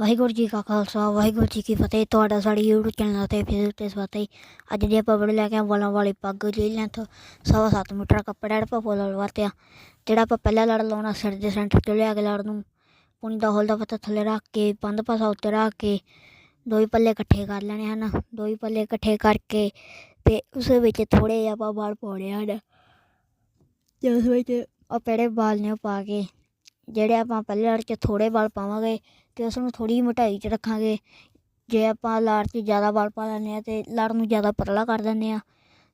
ਵਾਹਿਗੁਰੂ ਜੀ ਕਾ ਖਾਲਸਾ, ਵਾਹਿਗੁਰੂ ਜੀ ਕੀ ਫਤਿਹ। ਤੁਹਾਡਾ ਸਾਡੇ YouTube ਚੈਨਲ ਤੇ ਫੇਸਬੁੱਕ ਤੇ ਸਵਾਗਤ ਹੈ ਅੱਜ ਦੀ ਆਪਾਂ ਵੀਡੀਓ ਲੈ ਕੇ ਆਏ ਵਾਲਾਂ ਵਾਲੀ ਪੱਗ ਜੀ ਲੈਂਥ ਸਵਾ ਸੱਤ ਮੀਟਰ, ਕੱਪੜਾ ਆਪਾਂ ਫੁੱਲ ਵਰਤਿਆ। ਜਿਹੜਾ ਆਪਾਂ ਪਹਿਲਾ ਲੜ ਲਾਉਣਾ, ਸਿਰ ਦੇ ਸੈਂਟਰ 'ਤੇ ਲਿਆ ਕੇ ਲੜ ਨੂੰ, ਪੂਣੀ ਦਾ ਹੋਲ ਦਾ ਪੱਤਾ ਥੱਲੇ ਰੱਖ ਕੇ ਬੰਦ ਪਾਸਾ ਉੱਤੇ ਰੱਖ ਕੇ, ਦੋ ਹੀ ਪੱਲੇ ਇਕੱਠੇ ਕਰ ਲੈਣੇ ਹਨ। ਦੋ ਹੀ ਪੱਲੇ ਇਕੱਠੇ ਕਰਕੇ ਤੇ ਉਸ ਵਿੱਚ ਥੋੜੇ ਜਿਹਾ ਆਪਾਂ ਵਾਲ ਪਾਉਣੇ ਹਨ। ਤੇ ਉਸ ਵਿੱਚ ਉਹ ਪਹਿਲੇ ਵਾਲ ਨੇ ਉਹ ਪਾ ਕੇ ਜਿਹੜੇ ਆਪਾਂ ਪਹਿਲੇ ਲੜ 'ਚ ਥੋੜੇ ਵਾਲ ਪਾਵਾਂਗੇ ਤੇ ਉਸ ਨੂੰ ਥੋੜੀ ਮੋਟਾਈ 'ਚ ਰੱਖਾਂਗੇ। ਜੇ ਆਪਾਂ ਲਾੜ 'ਚ ਜ਼ਿਆਦਾ ਵਾਲ ਪਾ ਲੈਂਦੇ ਆ ਤੇ ਲੜ ਨੂੰ ਜ਼ਿਆਦਾ ਪਤਲਾ ਕਰ ਦਿੰਦੇ ਆ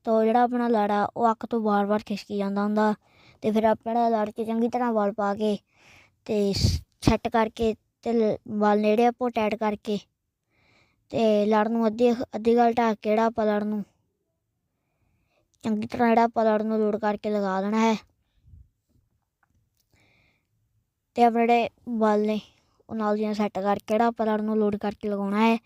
ਤਾਂ ਉਹ ਜਿਹੜਾ ਆਪਣਾ ਲੜ ਆ, ਉਹ ਅੱਖ ਤੋਂ ਵਾਰ-ਵਾਰ ਖਿਸਕੀ ਜਾਂਦਾ ਹੁੰਦਾ। ਤੇ ਫਿਰ ਆਪਣਾ ਲੜ 'ਚ ਚੰਗੀ ਤਰ੍ਹਾਂ ਵਾਲ ਪਾ ਕੇ ਤੇ ਸੈੱਟ ਕਰਕੇ ਤੇ ਲ- ਵਾਲ ਨੇੜੇ ਆਪੋ ਟੈਟ ਕਰਕੇ ਤੇ ਲੜ ਨੂੰ ਅੱਧੀ ਅੱਧੀ ਗੱਲ ਢੱਕ ਕੇ ਜਿਹੜਾ ਆਪਾਂ ਨੂੰ ਚੰਗੀ ਤਰ੍ਹਾਂ ਜਿਹੜਾ ਪਲੜ ਨੂੰ ਲੋਡ ਕਰਕੇ ਲਗਾ ਦੇਣਾ ਹੈ। ਤੇ ਆਪਣੇ ਜਿਹੜੇ ਬਲ ਨੇ ਉਹ ਨਾਲ ਦੀਆਂ ਸੈੱਟ ਕਰਕੇ ਕਿਹੜਾ ਆਪਾਂ ਲੜ ਨੂੰ ਲੋਡ ਕਰਕੇ ਲਗਾਉਣਾ ਹੈ।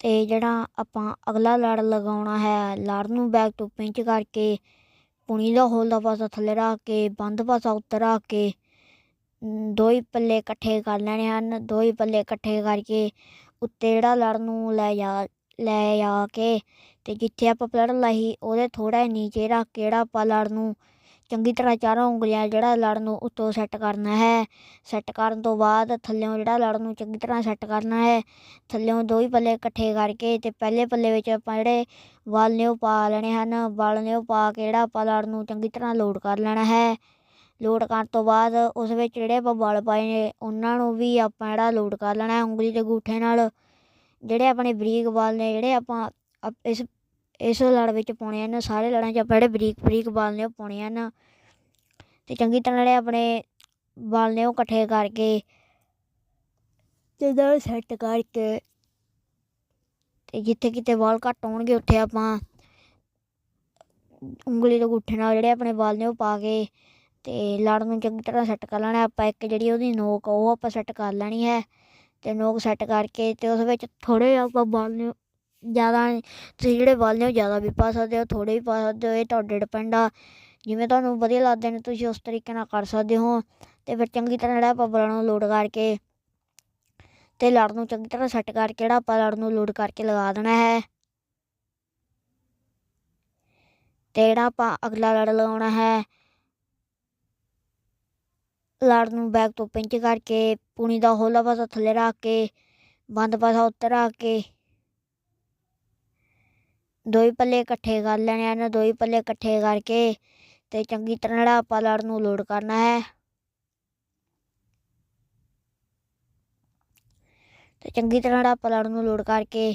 ਤੇ ਜਿਹੜਾ ਆਪਾਂ ਅਗਲਾ ਲੜ ਲਗਾਉਣਾ ਹੈ ਲੜ ਨੂੰ ਬੈਕ ਤੋਂ ਪਿੰਚ ਕਰਕੇ ਪੁਣੀ ਦਾ ਹੋਲ ਦਾ ਪਾਸਾ ਥੱਲੇ ਰੱਖ ਕੇ, ਬੰਦ ਪਾਸਾ ਉੱਤੇ ਰੱਖ ਕੇ, ਦੋ ਹੀ ਪੱਲੇ ਇਕੱਠੇ ਕਰ ਲੈਣੇ ਹਨ। ਦੋ ਹੀ ਪੱਲੇ ਇਕੱਠੇ ਕਰਕੇ ਉੱਤੇ ਜਿਹੜਾ ਲੜ ਨੂੰ ਲੈ ਜਾ ਲੈ ਜਾ ਕੇ ਤੇ ਜਿੱਥੇ ਆਪਾਂ ਪਲੜ ਲਾਈ ਉਹਦੇ ਥੋੜਾ ਨੀਚੇ ਰੱਖ ਕੇ ਜਿਹੜਾ ਆਪਾਂ ਲੜ ਨੂੰ ਚੰਗੀ ਤਰ੍ਹਾਂ ਚਾਰੋਂ ਉਂਗਲੀਆਂ ਜਿਹੜਾ ਲੜ ਨੂੰ ਉੱਤੋਂ ਸੈੱਟ ਕਰਨਾ ਹੈ। ਸੈੱਟ ਕਰਨ ਤੋਂ ਬਾਅਦ ਥੱਲਿਓਂ ਜਿਹੜਾ ਲੜ ਨੂੰ ਚੰਗੀ ਤਰ੍ਹਾਂ ਸੈੱਟ ਕਰਨਾ ਹੈ, ਥੱਲਿਓਂ ਦੋ ਹੀ ਪੱਲੇ ਇਕੱਠੇ ਕਰਕੇ ਤੇ ਪਹਿਲੇ ਪੱਲੇ ਵਿੱਚ ਆਪਾਂ ਜਿਹੜੇ ਵਾਲ ਨੇ ਉਹ ਪਾ ਲੈਣੇ ਹਨ। ਵਾਲ ਨੇ ਉਹ ਪਾ ਕੇ ਜਿਹੜਾ ਆਪਾਂ ਲੜ ਨੂੰ ਚੰਗੀ ਤਰ੍ਹਾਂ ਲੋਡ ਕਰ ਲੈਣਾ ਹੈ। ਲੋਡ ਕਰਨ ਤੋਂ ਬਾਅਦ ਉਸ ਵਿੱਚ ਜਿਹੜੇ ਆਪਾਂ ਵਾਲ ਪਾਏ ਨੇ, ਉਹਨਾਂ ਨੂੰ ਵੀ ਆਪਾਂ ਜਿਹੜਾ ਲੋਡ ਕਰ ਲੈਣਾ ਹੈ ਉਂਗਲੀ ਦੇ ਗੂਠੇ ਨਾਲ। ਜਿਹੜੇ ਆਪਣੇ ਬਰੀਕ ਵਾਲ ਨੇ, ਜਿਹੜੇ ਆਪਾਂ ਅਪ- ਇਸ ਇਸ ਲੜ ਵਿੱਚ ਪਾਉਣੇ ਹਨ, ਸਾਰੇ ਲੜਾਂ 'ਚ ਆਪਾਂ ਜਿਹੜੇ ਬਰੀਕ ਬਰੀਕ ਵਾਲ ਨੇ ਉਹ ਪਾਉਣੇ ਹਨ। ਤੇ ਚੰਗੀ ਤਰ੍ਹਾਂ ਜਿਹੜੇ ਆਪਣੇ ਬਾਲ ਨੇ ਉਹ ਇਕੱਠੇ ਕਰਕੇ ਜਦੋਂ ਸੈੱਟ ਕਰਕੇ ਤੇ ਜਿੱਥੇ ਕਿਤੇ ਵਾਲ ਘੱਟ ਹੋਣਗੇ, ਉੱਥੇ ਆਪਾਂ ਉਂਗਲੀ ਦੇ ਗੁੱਠੇ ਨਾਲ ਜਿਹੜੇ ਆਪਣੇ ਵਾਲ ਨੇ ਉਹ ਪਾ ਕੇ ਤੇ ਲੜ ਨੂੰ ਚੰਗੀ ਤਰ੍ਹਾਂ ਸੈੱਟ ਕਰ ਲੈਣਾ। ਆਪਾਂ ਇੱਕ ਜਿਹੜੀ ਉਹਦੀ ਨੋਕ, ਉਹ ਆਪਾਂ ਸੈੱਟ ਕਰ ਲੈਣੀ ਹੈ। ਤੇ ਨੋਕ ਸੈੱਟ ਕਰਕੇ ਤੇ ਉਸ ਵਿੱਚ ਥੋੜੇ ਆਪਾਂ ਵਾਲ ਨੇ ਜ਼ਿਆਦਾ ਤੁਸੀਂ ਜਿਹੜੇ ਵਾਲ ਹੋ ਜ਼ਿਆਦਾ ਵੀ ਪਾ ਸਕਦੇ ਹੋ, ਥੋੜ੍ਹੇ ਵੀ ਪਾ ਸਕਦੇ ਹੋ, ਇਹ ਤੁਹਾਡੇ ਡਿਪੈਂਡ ਆ। ਜਿਵੇਂ ਤੁਹਾਨੂੰ ਵਧੀਆ ਲੱਗਦੇ ਨੇ, ਤੁਸੀਂ ਉਸ ਤਰੀਕੇ ਨਾਲ ਕਰ ਸਕਦੇ ਹੋ। ਅਤੇ ਫਿਰ ਚੰਗੀ ਤਰ੍ਹਾਂ ਜਿਹੜਾ ਆਪਾਂ ਬਲਣ ਨੂੰ ਲੋਡ ਕਰਕੇ ਅਤੇ ਲੜ ਨੂੰ ਚੰਗੀ ਤਰ੍ਹਾਂ ਸੈੱਟ ਕਰਕੇ ਜਿਹੜਾ ਆਪਾਂ ਲੜ ਨੂੰ ਲੋਡ ਕਰਕੇ ਲਗਾ ਦੇਣਾ ਹੈ। ਤੇ ਜਿਹੜਾ ਆਪਾਂ ਅਗਲਾ ਲੜ ਲਗਾਉਣਾ ਹੈ, ਲੜ ਨੂੰ ਬੈਕ ਤੋਂ ਪਿੰਚ ਕਰਕੇ, ਪੂਣੀ ਦਾ ਹੋਲਾ ਪਾਸਾ ਥੱਲੇ ਰੱਖ ਕੇ, ਬੰਦ ਪਾਸਾ ਉੱਤੇ ਰੱਖ ਕੇ ਦੋ ਹੀ ਪੱਲੇ ਇਕੱਠੇ ਕਰ ਲੈਣੇ ਹਨ ਦੋ ਹੀ ਪੱਲੇ ਇਕੱਠੇ ਕਰਕੇ ਤੇ ਚੰਗੀ ਤਰ੍ਹਾਂ ਜਿਹੜਾ ਆਪਾਂ ਲੜ ਨੂੰ ਲੋਡ ਕਰਨਾ ਹੈ। ਤੇ ਚੰਗੀ ਤਰ੍ਹਾਂ ਜਿਹੜਾ ਆਪਾਂ ਲੜ ਨੂੰ ਲੋਡ ਕਰਕੇ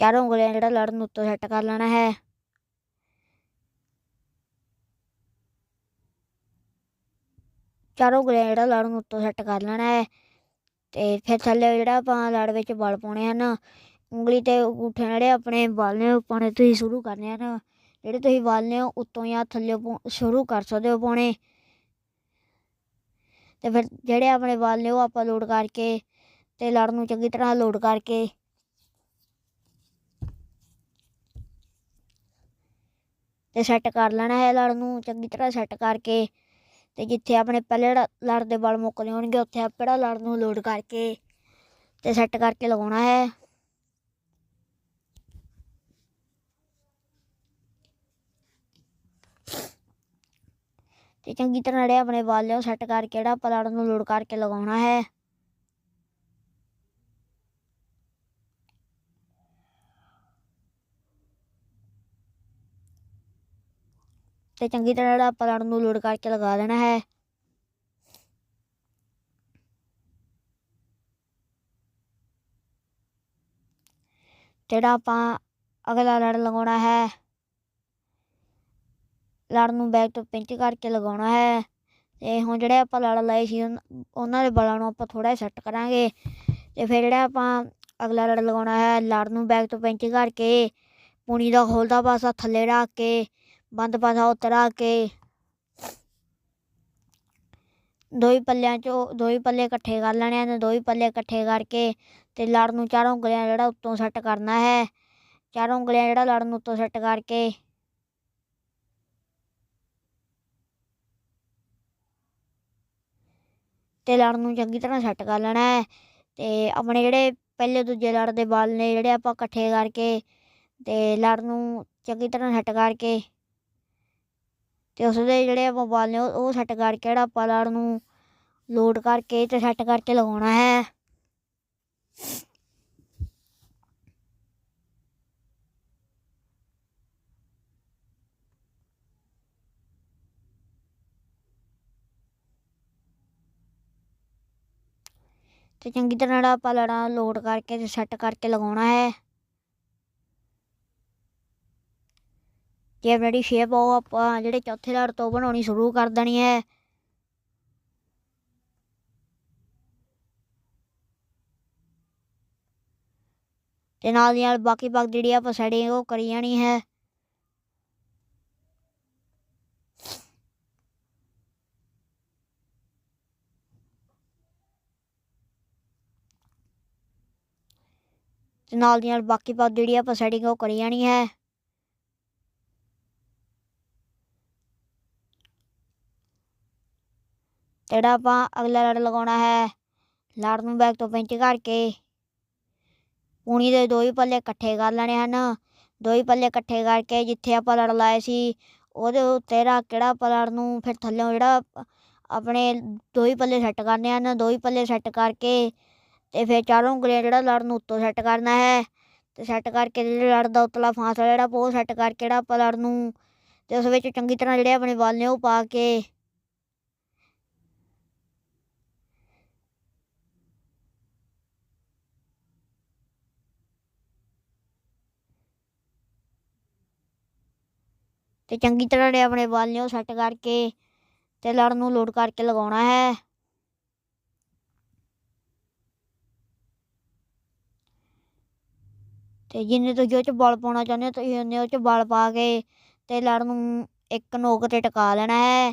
ਚਾਰੋਂ ਉਂਗਲੀਆਂ ਜਿਹੜਾ ਲੜ ਨੂੰ ਉੱਤੋਂ ਸੈੱਟ ਕਰ ਲੈਣਾ ਹੈ। ਚਾਰੋਂ ਉਂਗਲੀਆਂ ਜਿਹੜਾ ਲੜ ਨੂੰ ਉੱਤੋਂ ਸੈੱਟ ਕਰ ਲੈਣਾ ਹੈ ਤੇ ਫਿਰ ਥੱਲੇ ਜਿਹੜਾ ਆਪਾਂ ਲੜ ਵਿੱਚ ਵਲ ਪਾਉਣੇ ਹਨ ਉਂਗਲੀ ਤੇ ਅੰਗੂਠੇ ਜਿਹੜੇ ਆਪਣੇ ਵਾਲ ਪਾਉਣੇ ਤੁਸੀਂ ਸ਼ੁਰੂ ਕਰਨੇ ਹਨ ਜਿਹੜੇ ਤੁਸੀਂ ਵਾਲ ਹੋ ਉੱਤੋਂ ਜਾਂ ਥੱਲੇ ਸ਼ੁਰੂ ਕਰ ਸਕਦੇ ਹੋ ਪਾਉਣੇ। ਤੇ ਫਿਰ ਜਿਹੜੇ ਆਪਣੇ ਵਾਲ ਉਹ ਆਪਾਂ ਲੋਡ ਕਰਕੇ ਤੇ ਲੜ ਨੂੰ ਚੰਗੀ ਤਰ੍ਹਾਂ ਲੋਡ ਕਰਕੇ ਤੇ ਸੈੱਟ ਕਰ ਲੈਣਾ ਹੈ ਲੜ ਨੂੰ, ਚੰਗੀ ਤਰ੍ਹਾਂ ਸੈੱਟ ਕਰਕੇ ਤੇ ਜਿੱਥੇ ਆਪਣੇ ਪਹਿਲੇ ਲੜ- ਦੇ ਵਾਲ ਮੁੱਕਦੇ ਹੋਣਗੇ, ਉੱਥੇ ਆਪਣਾ ਲੜ ਨੂੰ ਲੋਡ ਕਰਕੇ ਤੇ ਸੈੱਟ ਕਰਕੇ ਲਗਾਉਣਾ ਹੈ। ਤੇ ਚੰਗੀ ਤਰ੍ਹਾਂ ਜਿਹੜੇ ਆਪਣੇ ਵਾਲ ਨੇ ਸੈੱਟ ਕਰਕੇ ਜਿਹੜਾ ਆਪਾਂ ਲੜ ਨੂੰ ਲੋਡ ਕਰਕੇ ਲਗਾਉਣਾ ਹੈ। ਤੇ ਚੰਗੀ ਤਰ੍ਹਾਂ ਜਿਹੜਾ ਆਪਾਂ ਲੜ ਨੂੰ ਲੋਡ ਕਰਕੇ ਲਗਾ ਦੇਣਾ ਹੈ। ਜਿਹੜਾ ਆਪਾਂ ਅਗਲਾ ਲੜ ਲਗਾਉਣਾ ਹੈ। ਲੜ ਨੂੰ ਬੈਕ ਤੋਂ ਪਿੰਚ ਕਰਕੇ ਲਗਾਉਣਾ ਹੈ। ਤੇ ਹੁਣ ਜਿਹੜੇ ਆਪਾਂ ਲੜ ਲਏ ਸੀ, ਉਨ- ਉਹਨਾਂ ਦੇ ਬਲਾਂ ਨੂੰ ਆਪਾਂ ਥੋੜਾ ਸੈੱਟ ਕਰਾਂਗੇ। ਤੇ ਫਿਰ ਜਿਹੜਾ ਆਪਾਂ ਅਗਲਾ ਲੜ ਲਗਾਉਣਾ ਹੈ, ਲੜ ਨੂੰ ਬੈਕ ਤੋਂ ਪਿੰਚ ਕਰਕੇ ਪੂਣੀ ਦਾ ਖੋਲਦਾ ਪਾਸਾ ਥੱਲੇ ਰੱਖ ਕੇ, ਬੰਦ ਪਾਸਾ ਉੱਤੇ ਰੱਖ ਕੇ। ਦੋ ਹੀ ਪੱਲਿਆਂ ਚੋਂ ਦੋ ਹੀ ਪੱਲੇ ਇਕੱਠੇ ਕਰ ਲੈਣੇ ਹਨ ਦੋ ਹੀ ਪੱਲੇ ਇਕੱਠੇ ਕਰਕੇ ਤੇ ਲੜ ਨੂੰ ਚਾਰੋਂ ਉਂਗਲੀਆਂ ਜਿਹੜਾ ਉੱਤੋਂ ਸੈੱਟ ਕਰਨਾ ਹੈ। ਚਾਰੋਂ ਉਂਗਲੀਆਂ ਜਿਹੜਾ ਲੜ ਨੂੰ ਉੱਤੋਂ ਸੈੱਟ ਕਰਕੇ ਤੇ ਲੜ ਨੂੰ ਚੰਗੀ ਤਰ੍ਹਾਂ ਸੈੱਟ ਕਰ ਲੈਣਾ ਹੈ। ਤੇ ਆਪਣੇ ਜਿਹੜੇ ਪਹਿਲੇ ਦੂਜੇ ਲੜ ਦੇ ਵਾਲ ਨੇ, ਜਿਹੜੇ ਆਪਾਂ ਇਕੱਠੇ ਕਰਕੇ ਤੇ ਲੜ ਨੂੰ ਚੰਗੀ ਤਰ੍ਹਾਂ ਸੈੱਟ ਕਰਕੇ ਤੇ ਉਸ ਦੇ ਜਿਹੜੇ ਆਪਾਂ ਵਾਲ ਨੇ, ਉਹ ਸੈੱਟ ਕਰਕੇ ਜਿਹੜਾ ਆਪਾਂ ਲੜ ਨੂੰ ਲੋਡ ਕਰਕੇ ਤੇ ਸੈੱਟ ਕਰਕੇ ਲਗਾਉਣਾ ਹੈ। ਤੇ ਚੰਗੀ ਤਰ੍ਹਾਂ ਜਿਹੜਾ ਆਪਾਂ ਲੜਾ ਲੋਡ ਕਰਕੇ ਤੇ ਸੈੱਟ ਕਰਕੇ ਲਗਾਉਣਾ ਹੈ। ਜੇ ਆਪਣੀ ਸ਼ੇਪ ਉਹ ਆਪਾਂ ਜਿਹੜੇ ਚੌਥੇ ਲੜ ਤੋਂ ਬਣਾਉਣੀ ਸ਼ੁਰੂ ਕਰ ਦੇਣੀ ਹੈ। ਤੇ ਨਾਲ ਦੀ ਨਾਲ ਬਾਕੀ ਬਾਕੀ ਜਿਹੜੀ ਆਪਾਂ ਸੈਟਿੰਗ ਉਹ ਕਰੀ ਜਾਣੀ ਹੈ। ਤੇ ਨਾਲ ਦੀ ਨਾਲ ਬਾਕੀ ਬਾਕੀ ਜਿਹੜੀ ਆਪਾਂ ਸੈਟਿੰਗ ਉਹ ਕਰੀ ਜਾਣੀ ਹੈ। ਜਿਹੜਾ ਆਪਾਂ ਅਗਲਾ ਲੜ ਲਗਾਉਣਾ ਹੈ, ਲੜ ਨੂੰ ਬੈਕ ਤੋਂ ਪਿੰਚ ਕਰਕੇ ਪੂਣੀ ਦੇ ਦੋ ਹੀ ਪੱਲੇ ਇਕੱਠੇ ਕਰ ਲੈਣੇ ਹਨ। ਦੋ ਹੀ ਪੱਲੇ ਇਕੱਠੇ ਕਰਕੇ ਜਿੱਥੇ ਆਪਾਂ ਲੜ ਲਾਏ ਸੀ, ਉਹਦੇ ਉੱਤੇ ਰੱਖ ਕਿਹੜਾ ਆਪਾਂ ਲੜ ਨੂੰ, ਫਿਰ ਥੱਲੇੋਂ ਜਿਹੜਾ ਆਪਣੇ ਦੋ ਹੀ ਪੱਲੇ ਸੈੱਟ ਕਰਨੇ ਹਨ, ਦੋ ਹੀ ਪੱਲੇ ਸੈੱਟ ਕਰਕੇ ਤੇ ਫਿਰ ਚਾਰੋਂ ਉਂਗਲੀਆਂ ਜਿਹੜਾ ਲੜ ਨੂੰ ਉੱਤੋਂ ਸੈੱਟ ਕਰਨਾ ਹੈ ਤੇ ਸੈੱਟ ਕਰਕੇ ਜਿਹੜੇ ਲੜ ਦਾ ਉਤਲਾ ਫਾਸਲਾ ਜਿਹੜਾ ਉਹ ਸੈੱਟ ਕਰਕੇ ਜਿਹੜਾ ਆਪਾਂ ਲੜ ਨੂੰ ਤੇ ਉਸ ਵਿੱਚ ਚੰਗੀ ਤਰ੍ਹਾਂ ਜਿਹੜੇ ਆਪਣੇ ਵਾਲ ਨੇ ਉਹ ਪਾ ਕੇ ਤੇ ਚੰਗੀ ਤਰ੍ਹਾਂ ਨੇ ਆਪਣੇ ਵਾਲ ਨੇ ਉਹ ਸੈੱਟ ਕਰਕੇ ਤੇ ਲੜ ਨੂੰ ਲੋਡ ਕਰਕੇ ਲਗਾਉਣਾ ਹੈ। ਤੇ ਜਿੰਨੇ ਤੁਸੀਂ ਉਹ ਚ ਬਲ ਪਾਉਣਾ ਚਾਹੁੰਦੇ ਹੋ, ਤੁਸੀਂ ਉਹਨੇ ਉਹ ਚ ਬਲ ਪਾ ਕੇ ਤੇ ਲੜ ਨੂੰ ਇੱਕ ਨੋਕ ਤੇ ਟਿਕਾ ਲੈਣਾ ਹੈ।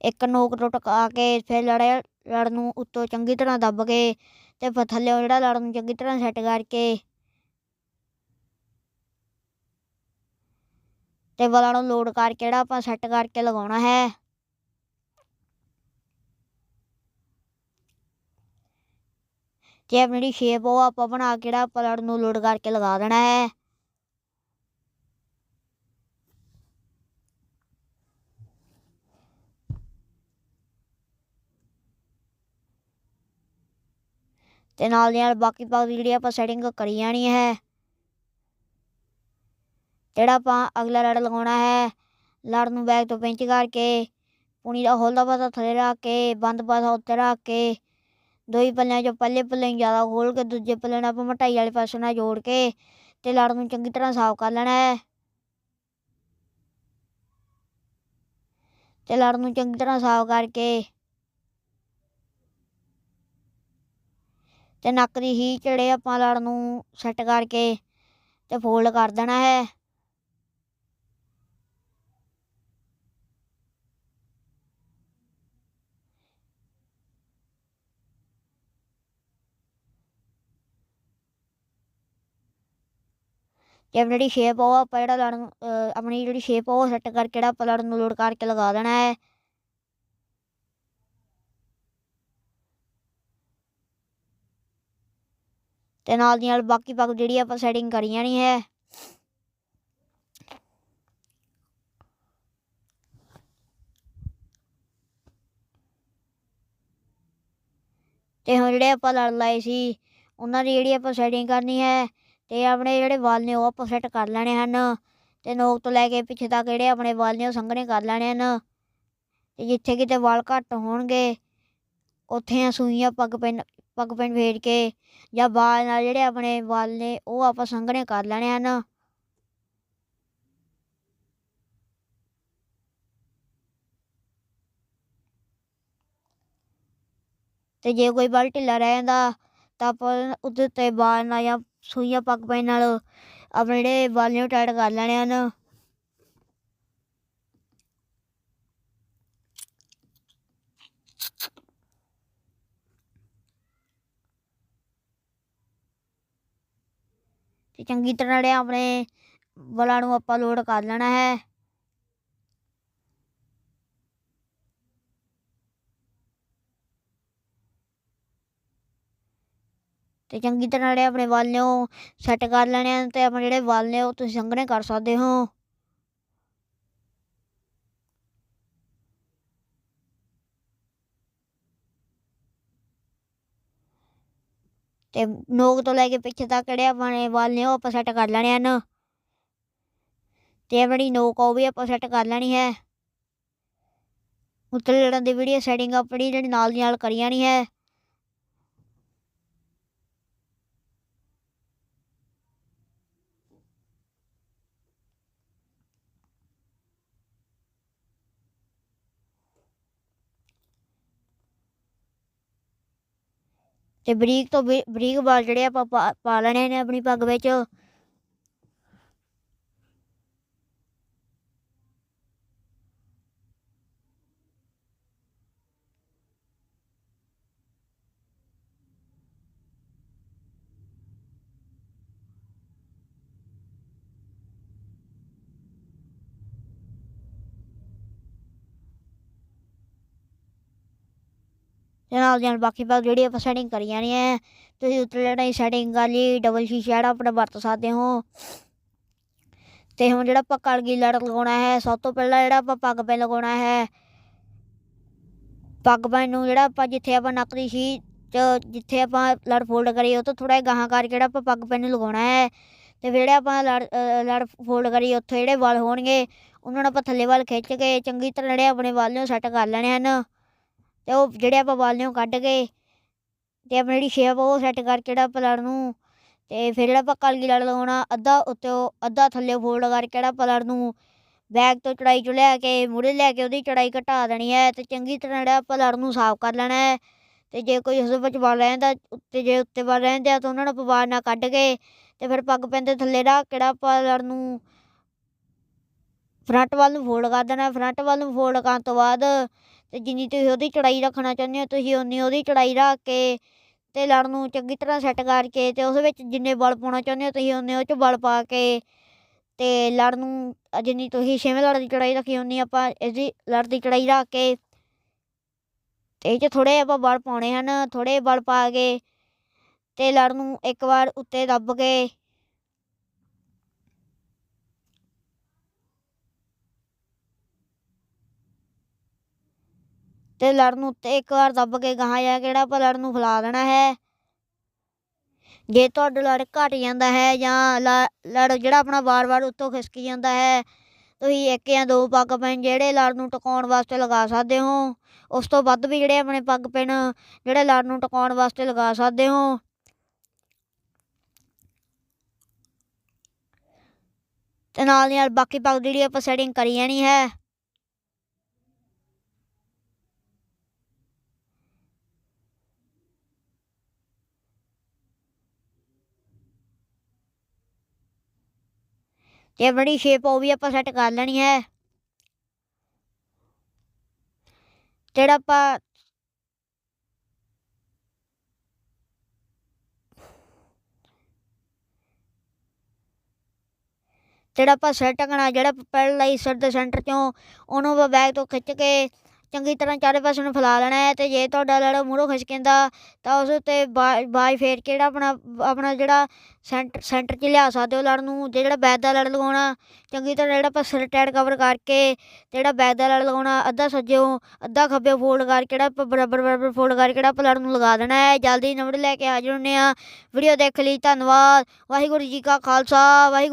ਇੱਕ ਨੋਕ ਤੋਂ ਟਿਕਾ ਕੇ ਫਿਰ ਲੜਿਆ, ਲੜ ਨੂੰ ਉੱਤੋਂ ਚੰਗੀ ਤਰ੍ਹਾਂ ਦੱਬ ਕੇ ਤੇ ਫਿਰ ਥੱਲੇ ਜਿਹੜਾ ਲੜ ਨੂੰ ਚੰਗੀ ਤਰ੍ਹਾਂ ਸੈੱਟ ਕਰਕੇ ਤੇ ਬਲਾਂ ਨੂੰ ਲੋਡ ਕਰਕੇ ਜਿਹੜਾ ਆਪਾਂ ਸੈੱਟ ਕਰਕੇ ਲਗਾਉਣਾ ਹੈ। ਤੇ ਆਪਣੀ ਜਿਹੜੀ ਸ਼ੇਪ ਉਹ ਆਪਾਂ ਬਣਾ ਕੇ ਜਿਹੜਾ ਆਪਾਂ ਲੜ ਨੂੰ ਲੋਡ ਕਰਕੇ ਲਗਾ ਦੇਣਾ ਹੈ। ਤੇ ਨਾਲ ਦੀ ਨਾਲ ਬਾਕੀ ਬਾਕੀ ਜਿਹੜੀ ਆਪਾਂ ਸੈਟਿੰਗ ਕਰੀ ਜਾਣੀ ਹੈ। ਜਿਹੜਾ ਆਪਾਂ ਅਗਲਾ ਲੜ ਲਗਾਉਣਾ ਹੈ ਲੜ ਨੂੰ ਬੈਕ ਤੋਂ ਪਿੰਚ ਕਰਕੇ, ਪੂਣੀ ਦਾ ਹੋਲਦਾ ਪਾਸਾ ਥੱਲੇ ਰੱਖ ਕੇ, ਬੰਦ ਪਾਸਾ ਉੱਤੇ ਰੱਖ ਕੇ ਦੋਈ ਪੱਲਿਆਂ ਚੋਂ ਪੱਲੇ ਪੱਲੇ ਜ਼ਿਆਦਾ ਖੋਲ ਕੇ ਦੂਜੇ ਪੱਲੇ ਨਾਲ ਆਪਾਂ ਮਟਾਈ ਵਾਲੇ ਪਾਸੇ ਨਾਲ ਜੋੜ ਕੇ ਤੇ ਲੜ ਨੂੰ ਚੰਗੀ ਤਰ੍ਹਾਂ ਸਾਫ਼ ਕਰ ਲੈਣਾ ਹੈ। ਤੇ ਲੜ ਨੂੰ ਚੰਗੀ ਤਰ੍ਹਾਂ ਸਾਫ਼ ਕਰਕੇ ਤੇ ਨੱਕ ਦੀ ਹੀ ਚੜੇ ਆਪਾਂ ਲੜ ਨੂੰ ਸੈੱਟ ਕਰਕੇ ਤੇ ਫੋਲਡ ਕਰ ਦੇਣਾ ਹੈ। ਤੇ ਆਪਣੀ ਜਿਹੜੀ ਸ਼ੇਪ ਉਹ ਆਪਾਂ ਜਿਹੜਾ ਲੜਨ ਆਪਣੀ ਜਿਹੜੀ ਸ਼ੇਪ ਉਹ ਸੈੱਟ ਕਰਕੇ ਜਿਹੜਾ ਆਪਾਂ ਲੜਨ ਨੂੰ ਲੋਡ ਕਰਕੇ ਲਗਾ ਦੇਣਾ ਹੈ। ਤੇ ਨਾਲ ਦੀ ਨਾਲ ਬਾਕੀ ਬਾਕੀ ਜਿਹੜੀ ਆਪਾਂ ਸੈਟਿੰਗ ਕਰੀ ਜਾਣੀ ਹੈ। ਤੇ ਹੁਣ ਜਿਹੜੇ ਆਪਾਂ ਲੜ ਲਾਏ ਸੀ, ਉਹਨਾਂ ਦੀ ਜਿਹੜੀ ਆਪਾਂ ਸੈਟਿੰਗ ਕਰਨੀ ਹੈ ਤੇ ਆਪਣੇ ਜਿਹੜੇ ਵਾਲ ਨੇ ਉਹ ਆਪਾਂ ਸੈੱਟ ਕਰ ਲੈਣੇ ਹਨ ਤੇ ਨੋਕ ਤੋਂ ਲੈ ਕੇ ਪਿੱਛੇ ਤੱਕ ਜਿਹੜੇ ਆਪਣੇ ਵਾਲ ਨੇ ਉਹ ਸੰਘਣੇ ਕਰ ਲੈਣੇ ਹਨ। ਤੇ ਜਿੱਥੇ ਕਿਤੇ ਵਾਲ ਘੱਟ ਹੋਣਗੇ, ਉੱਥੇ ਸੂਈਆਂ ਪੱਗ ਪੈਨ ਪੱਗ ਪੈਨ ਫੇਰ ਕੇ ਜਾਂ ਵਾਲ ਨਾਲ ਜਿਹੜੇ ਆਪਣੇ ਵਾਲ ਨੇ ਉਹ ਆਪਾਂ ਸੰਘਣੇ ਕਰ ਲੈਣੇ ਹਨ। ਤੇ ਜੇ ਕੋਈ ਵਾਲ ਢਿੱਲਾ ਰਹਿ ਜਾਂਦਾ ਤਾਂ ਆਪਾਂ ਉਹਦੇ ਉੱਤੇ ਵਾਲ ਨਾਲ ਜਾਂ ਸੂਈਆਂ ਪੱਗ ਪੈਣ ਨਾਲ ਆਪਣੇ ਜਿਹੜੇ ਵਾਲ ਨੇ ਉਹ ਟਾਈਟ ਕਰ ਲੈਣੇ ਹਨ। ਤੇ ਚੰਗੀ ਤਰ੍ਹਾਂ ਜਿਹੜੇ ਆਪਣੇ ਵਾਲਾਂ ਨੂੰ ਆਪਾਂ ਲੋਡ ਕਰ ਲੈਣਾ ਹੈ। ਤੇ ਚੰਗੀ ਤਰ੍ਹਾਂ ਜਿਹੜੇ ਆਪਣੇ ਵਾਲ ਨੇ ਉਹ ਸੈੱਟ ਕਰ ਲੈਣੇ ਆ ਤੇ ਆਪਣੇ ਜਿਹੜੇ ਵਾਲ ਨੇ ਉਹ ਤੁਸੀਂ ਸੰਘਣੇ ਕਰ ਸਕਦੇ ਹੋ। ਤੇ ਨੋਕ ਤੋਂ ਲੈ ਕੇ ਪਿੱਛੇ ਤੱਕ ਜਿਹੜੇ ਆਪਣੇ ਵਾਲ ਨੇ ਉਹ ਆਪਾਂ ਸੈੱਟ ਕਰ ਲੈਣੇ ਹਨ ਤੇ ਆਪਣੀ ਨੋਕ ਉਹ ਵੀ ਆਪਾਂ ਸੈੱਟ ਕਰ ਲੈਣੀ ਹੈ। ਉੱਤਲੇ ਲੜਨ ਦੀ ਵੀਡੀਓ ਸੈਟਿੰਗ ਆਪਣੀ ਜਿਹੜੀ ਨਾਲ ਦੀ ਨਾਲ ਕਰੀ ਜਾਣੀ ਹੈ। ਤੇ ਬਰੀਕ ਤੋਂ ਬਰੀ- ਬਰੀਕ ਵਾਲ ਜਿਹੜੇ ਆਪਾਂ ਪਾ ਪਾ ਲੈਣੇ ਨੇ ਆਪਣੀ ਪੱਗ ਵਿੱਚ ਨਾਲ ਦੀ ਨਾਲ ਬਾਕੀ ਪੱਗ ਜਿਹੜੀ ਆਪਾਂ ਸੈਟਿੰਗ ਕਰੀ ਜਾਣੀ ਹੈ ਤੁਸੀਂ ਉੱਤਲੇ ਲੜਾਈ ਸੈਟਿੰਗ ਕਰ ਲਈ ਡਬਲ ਸ਼ੀਸ਼ਾ ਜਿਹੜਾ ਆਪਣਾ ਵਰਤ ਸਕਦੇ ਹੋ। ਤੇ ਹੁਣ ਜਿਹੜਾ ਆਪਾਂ ਕਲਗੀ ਲੜ ਲਗਾਉਣਾ ਹੈ, ਸਭ ਤੋਂ ਪਹਿਲਾਂ ਜਿਹੜਾ ਆਪਾਂ ਪੱਗ ਪੈ ਲਗਾਉਣਾ ਹੈ, ਪੱਗ ਪੈਨ ਨੂੰ ਜਿਹੜਾ ਆਪਾਂ ਜਿੱਥੇ ਆਪਾਂ ਨੱਕ ਦੀ ਸੀ ਜਿੱਥੇ ਆਪਾਂ ਲੜ ਫੋਲਡ ਕਰੀ ਉਹ ਤੋਂ ਥੋੜਾ ਜਿਹਾ ਗਾਹਾਂ ਕਰਕੇ ਜਿਹੜਾ ਆਪਾਂ ਪੱਗ ਪੈਨ ਨੂੰ ਲਗਾਉਣਾ ਹੈ। ਤੇ ਜਿਹੜੇ ਆਪਾਂ ਲੜ ਲੜ ਫੋਲਡ ਕਰੀ ਉੱਥੇ ਜਿਹੜੇ ਵਾਲ ਹੋਣਗੇ, ਉਹਨਾਂ ਨੂੰ ਆਪਾਂ ਥੱਲੇ ਵੱਲ ਖਿੱਚ ਕੇ ਚੰਗੀ ਤਰ੍ਹਾਂ ਜਿਹੜੇ ਆਪਣੇ ਵਾਲ ਨੂੰ ਸੈੱਟ ਕਰ ਲੈਣੇ ਹਨ। ਤੇ ਉਹ ਜਿਹੜੇ ਆਪਾਂ ਵਾਲ ਉਹ ਕੱਢ ਕੇ ਤੇ ਆਪਣੀ ਜਿਹੜੀ ਸ਼ੇਪ ਉਹ ਸੈੱਟ ਕਰਕੇ ਜਿਹੜਾ ਆਪਾਂ ਨੂੰ ਤੇ ਫਿਰ ਜਿਹੜਾ ਆਪਾਂ ਕਲਗੀ ਲੜ ਲਗਾਉਣਾ ਅੱਧਾ ਉੱਤੇ ਅੱਧਾ ਥੱਲੇ ਫੋਲਡ ਕਰਕੇ ਜਿਹੜਾ ਆਪਾਂ ਲੜ ਨੂੰ ਬੈਕ ਤੋਂ ਚੜਾਈ ਚੋਂ ਲੈ ਕੇ ਮੁੜੇ ਲੈ ਕੇ ਉਹਦੀ ਚੜਾਈ ਘਟਾ ਦੇਣੀ ਹੈ ਤੇ ਚੰਗੀ ਤਰ੍ਹਾਂ ਜਿਹੜਾ ਆਪਾਂ ਲੜ ਨੂੰ ਸਾਫ਼ ਕਰ ਲੈਣਾ ਹੈ ਤੇ ਜੇ ਕੋਈ ਉਸ ਵਿੱਚ ਵਾਲ ਰਹਿੰਦਾ ਉੱਤੇ ਜੇ ਉੱਤੇ ਵਾਲ ਰਹਿੰਦੇ ਆ ਤਾਂ ਉਹਨਾਂ ਨੂੰ ਆਪਾਂ ਨਾ ਕੱਢ ਕੇ ਤੇ ਫਿਰ ਪੱਗ ਪੈਂਦੇ ਥੱਲੇ ਰੱਖ ਕਿਹੜਾ ਪਲੜ ਨੂੰ ਫਰੰਟ ਵੱਲ ਨੂੰ ਫੋਲਡ ਕਰ ਦੇਣਾ ਫਰੰਟ ਵੱਲ ਨੂੰ ਫੋਲਡ ਕਰਨ ਤੋਂ ਬਾਅਦ ਤੇ ਜਿੰਨੀ ਤੁਸੀਂ ਉਹਦੀ ਚੜਾਈ ਰੱਖਣਾ ਚਾਹੁੰਦੇ ਹੋ, ਤੁਸੀਂ ਉਨੀ ਉਹਦੀ ਚੜਾਈ ਰੱਖ ਕੇ ਤੇ ਲੜ ਨੂੰ ਚੰਗੀ ਤਰ੍ਹਾਂ ਸੈੱਟ ਕਰਕੇ ਤੇ ਉਸ ਵਿੱਚ ਜਿੰਨੇ ਬਲ ਪਾਉਣਾ ਚਾਹੁੰਦੇ ਹੋ, ਤੁਸੀਂ ਉਨੇ ਉਹ 'ਚ ਬਲ ਪਾ ਕੇ ਤੇ ਲੜ ਨੂੰ ਜਿੰਨੀ ਤੁਸੀਂ ਛੇਵੇਂ ਲੜ ਦੀ ਚੜਾਈ ਰੱਖੀ ਉਨੀ ਆਪਾਂ ਇਹਦੀ ਲੜ ਦੀ ਚੜਾਈ ਰੱਖ ਕੇ ਤੇ ਇਹ 'ਚ ਥੋੜ੍ਹੇ ਆਪਾਂ ਬਲ ਪਾਉਣੇ ਹਨ, ਥੋੜ੍ਹੇ ਬਲ ਪਾ ਕੇ ਤੇ ਲੜ ਨੂੰ ਇੱਕ ਵਾਰ ਉੱਤੇ ਦੱਬ ਕੇ ਤੇ ਲੜ ਨੂੰ ਉੱਤੇ ਇੱਕ ਵਾਰ ਦੱਬ ਕੇ ਗਾਹਾਂ ਜਾ ਕਿਹੜਾ ਜਿਹੜਾ ਆਪਾਂ ਲੜ ਨੂੰ ਫੈਲਾ ਦੇਣਾ ਹੈ। ਜੇ ਤੁਹਾਡਾ ਲੜ ਘਟ ਜਾਂਦਾ ਹੈ ਜਾਂ ਲ- ਲੜ ਜਿਹੜਾ ਆਪਣਾ ਵਾਰ-ਵਾਰ ਉੱਤੋਂ ਖਿਸਕੀ ਜਾਂਦਾ ਹੈ, ਤੁਸੀਂ ਇੱਕ ਜਾਂ ਦੋ ਪੱਗ ਪੈਣ ਜਿਹੜੇ ਲੜ ਨੂੰ ਟਿਕਾਉਣ ਵਾਸਤੇ ਲਗਾ ਸਕਦੇ ਹੋ। ਉਸ ਤੋਂ ਵੱਧ ਵੀ ਜਿਹੜੇ ਆਪਣੇ ਪੱਗ ਪੈਣ ਜਿਹੜੇ ਲੜ ਨੂੰ ਟਿਕਾਉਣ ਵਾਸਤੇ ਲਗਾ ਸਕਦੇ ਹੋ। ਤੇ ਨਾਲ ਦੀ ਨਾਲ ਬਾਕੀ ਪੱਗ ਜਿਹੜੀ ਆਪਾਂ ਸੈਟਿੰਗ ਕਰੀ ਜਾਣੀ ਹੈ। ਤੇ ਆਪਣੀ ਸ਼ੇਪ ਉਹ ਵੀ ਆਪਾਂ ਸੈੱਟ ਕਰ ਲੈਣੀ ਹੈ। ਜਿਹੜਾ ਆਪਾਂ ਜਿਹੜਾ ਆਪਾਂ ਸਿਰ ਢਕਣਾ ਜਿਹੜਾ ਪਹਿਲਾਂ ਹੀ ਸਿਰ ਦੇ ਸੈਂਟਰ ਚੋਂ ਉਹਨੂੰ ਆਪਾਂ ਬੈਕ ਤੋਂ ਖਿੱਚ ਕੇ ਚੰਗੀ ਤਰ੍ਹਾਂ ਚਾਰੇ ਪਾਸੇ ਨੂੰ ਫੈਲਾ ਲੈਣਾ ਹੈ ਤੇ ਜੇ ਤੁਹਾਡਾ ਲੜ ਮੂਹਰੋਂ ਖਿਸਕਦਾ ਤਾਂ ਉਸ ਉੱਤੇ ਬਾਜ ਫੇਰ ਕੇ ਜਿਹੜਾ ਆਪਣਾ ਆਪਣਾ ਜਿਹੜਾ ਸੈਂਟਰ ਸੈਂਟਰ 'ਚ ਲਿਆ ਸਕਦੇ ਹੋ ਲੜ ਨੂੰ, ਜੇ ਜਿਹੜਾ ਬੈਕ ਦਾ ਲੜ ਲਗਾਉਣਾ, ਚੰਗੀ ਤਰ੍ਹਾਂ ਜਿਹੜਾ ਆਪਾਂ ਸਿਰ ਟੈਡ ਕਵਰ ਕਰਕੇ ਤੇ ਜਿਹੜਾ ਬੈਕ ਦਾ ਲੜ ਲਗਾਉਣਾ, ਅੱਧਾ ਸੱਜਿਓ, ਅੱਧਾ ਖੱਬੇ ਫੋਲਡ ਕਰਕੇ ਜਿਹੜਾ ਆਪਾਂ ਬਰਾਬਰ ਬਰਾਬਰ ਫੋਲਡ ਕਰਕੇ ਜਿਹੜਾ ਆਪਾਂ ਲੜ ਨੂੰ ਲਗਾ ਦੇਣਾ ਹੈ। ਜਲਦੀ ਨੰਬਰ ਲੈ ਕੇ ਹਾਜ਼ਰ ਹੁੰਦੇ ਆ। ਵੀਡੀਓ ਦੇਖ ਲਈ, ਧੰਨਵਾਦ। ਵਾਹਿਗੁਰੂ ਜੀ ਕਾ ਖਾਲਸਾ, ਵਾਹਿਗੁਰੂ